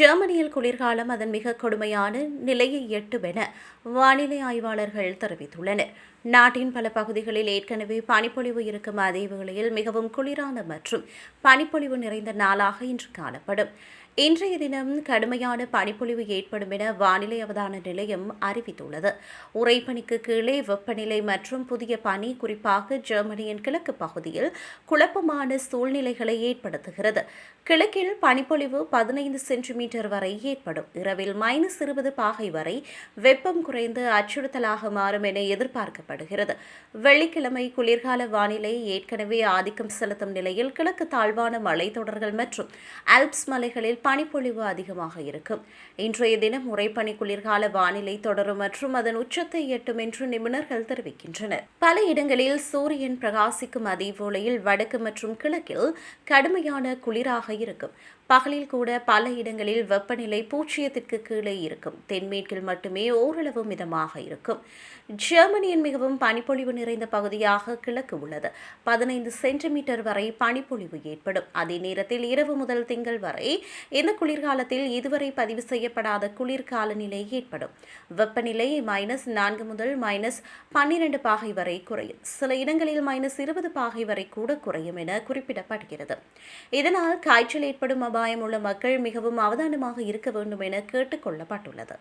ஜெர்மனியில் குளிர்காலம் அதன் மிக கொடுமையான நிலையை எட்டும் என வானிலை ஆய்வாளர்கள் தெரிவித்துள்ளனர். நாட்டின் பல பகுதிகளில் ஏற்கனவே பனிப்பொழிவு இருக்கும் அதே வேளையில் மிகவும் குளிரான மற்றும் பனிப்பொழிவு நிறைந்த நாளாக இன்று காணப்படும். இன்றைய தினம் கடுமையான பனிப்பொழிவு ஏற்படும் என வானிலை அவதான நிலையம் அறிவித்துள்ளது. உறைபனிக்கு கீழே வெப்பநிலை மற்றும் புதிய பனி குறிப்பாக ஜெர்மனியின் கிழக்கு பகுதியில் குழப்பமான சூழ்நிலைகளை ஏற்படுத்துகிறது. கிழக்கில் பனிப்பொழிவு பதினைந்து சென்டிமீட்டர் வரை ஏற்படும். இரவில் மைனஸ் இருபது பாகை வரை வெப்பம் குறைந்து அச்சுறுத்தலாக மாறும் என எதிர்பார்க்கப்படுகிறது. வெள்ளிக்கிழமை குளிர்கால வானிலை ஏற்கனவே ஆதிக்கம் செலுத்தும் நிலையில் கிழக்கு தாழ்வான மலைத்தொடர்கள் மற்றும் ஆல்ப்ஸ் மலைகளில் பனிப்பொழிவு அதிகமாக இருக்கும் இன்றைய தினம் உறைபனி குளிர்கால வானிலை தொடரும் மற்றும் அதன் உச்சத்தை எட்டும் என்று நிபுணர்கள் தெரிவிக்கின்றனர். பல இடங்களில் சூரியன் பிரகாசிக்கும் அதே வடக்கு மற்றும் கிழக்கில் கடுமையான குளிராக இருக்கும். பகலில் கூட பல இடங்களில் வெப்பநிலை பூஜ்ஜியத்திற்கு கீழே இருக்கும். தென்மேற்கில் மட்டுமே ஓரளவு மிதமாக இருக்கும். ஜெர்மனியின் மிகவும் பனிப்பொழிவு நிறைந்த பகுதியாக கிழக்கு உள்ளது. பதினைந்து சென்டிமீட்டர் வரை பனிப்பொழிவு ஏற்படும். அதே நேரத்தில் இரவு முதல் திங்கள் வரை இந்த குளிர்காலத்தில் இதுவரை பதிவு செய்யப்படாத குளிர்கால நிலை ஏற்படும். வெப்பநிலை மைனஸ் நான்கு முதல் மைனஸ் பன்னிரண்டு பாகை வரை குறையும். சில இடங்களில் மைனஸ் இருபது பாகை வரை கூட குறையும் என குறிப்பிடப்படுகிறது. இதனால் காய்ச்சல் ஏற்படும் அபாயம் உள்ள மக்கள் மிகவும் அவதானமாக இருக்க வேண்டும் என கேட்டுக்கொள்ளப்பட்டுள்ளது